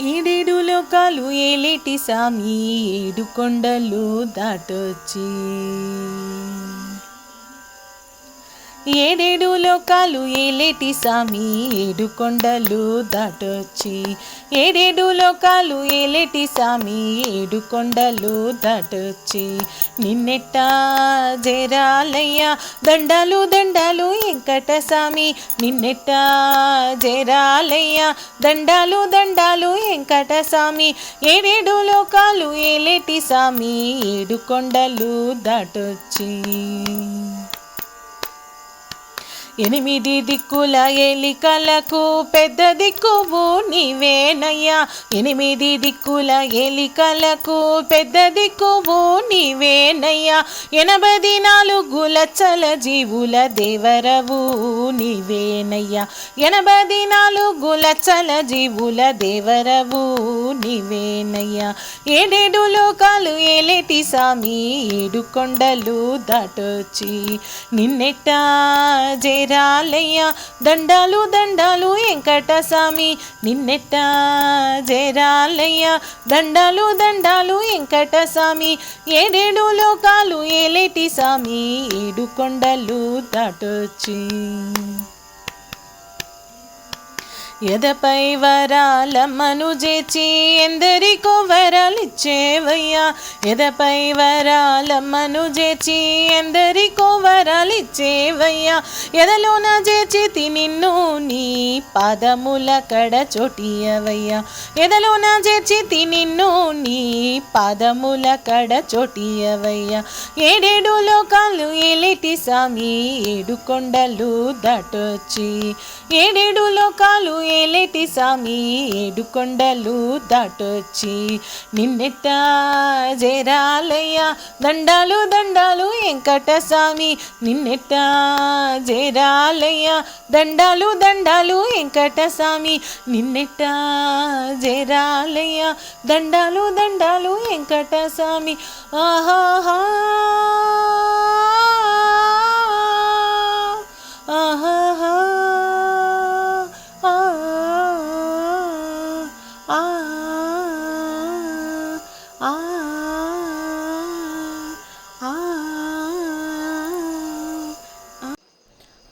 ఏడేడు లోకాలు ఏలేటి సామి ఏడు కొండలు దాటొచ్చి. ఏడేడు లోకాలు ఏలేటి సామి? ఏడు కొండలు దాటొచ్చి. ఏడేడు లోకాలు ఏలేటి సామి? ఏడు కొండలు దాటొచ్చి. నిన్నెట్ట జరాలయ్యా దండాలు దండాలు వెంకట సామి. నిన్నెట్ట జరాలయ్యా దండాలు దండాలు వెంకట సామి. ఏడేడు లోకాలు ఏలేటి సామి? ఏడు కొండలు దాటొచ్చి. ఎనిమిది దిక్కుల ఏలికలకు పెద్ద దిక్కువు నీవేనయ్యా. ఎనిమిది దిక్కుల ఏలికలకు పెద్ద దిక్కువు నీవేనయ్యా. ఎనభై నాలుగు లచ్చల జీవుల దేవరవు నీవేనయ్యా. ఎనభై నాలుగు లచ్చల జీవుల దేవరవు నీవేనయ్యా. ఏడేడు లోకాలు ఏలేటి సామి ఏడు కొండలు దాటొచ్చి నిన్నెట్టా జేరాలయ్య దండాలు దండాలు వెంకటస్వామి నిన్నెట్ట జేరాలయ్య దండాలు దండాలు వెంకటస్వామి ఏడేడు లోకాలు ఏలేటి స్వామి ఏడు కొండలు దాటొచ్చి. ఎదపై వరాలమ్మను చేచి ఎందరికో వరాలిచ్చేవయ్యా. ఎదపై వరాలమ్మను చేచి ఎందరికో వరాలిచ్చేవయ్యా. ఎదలోన చేచి నిన్ను నీ పాదముల కడ చోటియవయ్యా. ఎదలోన చేచి నిన్ను నీ పాదముల కడ చోటియవయ్యా. ఏడేడు లోకాలు ఏలేటి సామి ఏడు కొండలు దాటొచ్చి. ఏడేడు లోకాలు ఏలేటి సామి ఏడు కొండలు దాటొచ్చి నిన్నెట్ట జేరాలయ్యా దండాలు దండాలు వెంకట స్వామి నిన్నెట్ట జేరాలయ్యా దండాలు దండాలు వెంకట స్వామి నిన్నెట్ట జేరాలయ్యా దండాలు దండాలు వెంకట స్వామి ఆహాహా!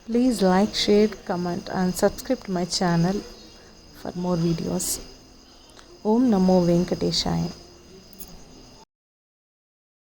Please like, share, comment and subscribe to my channel for more videos. Om Namo Venkateshaya.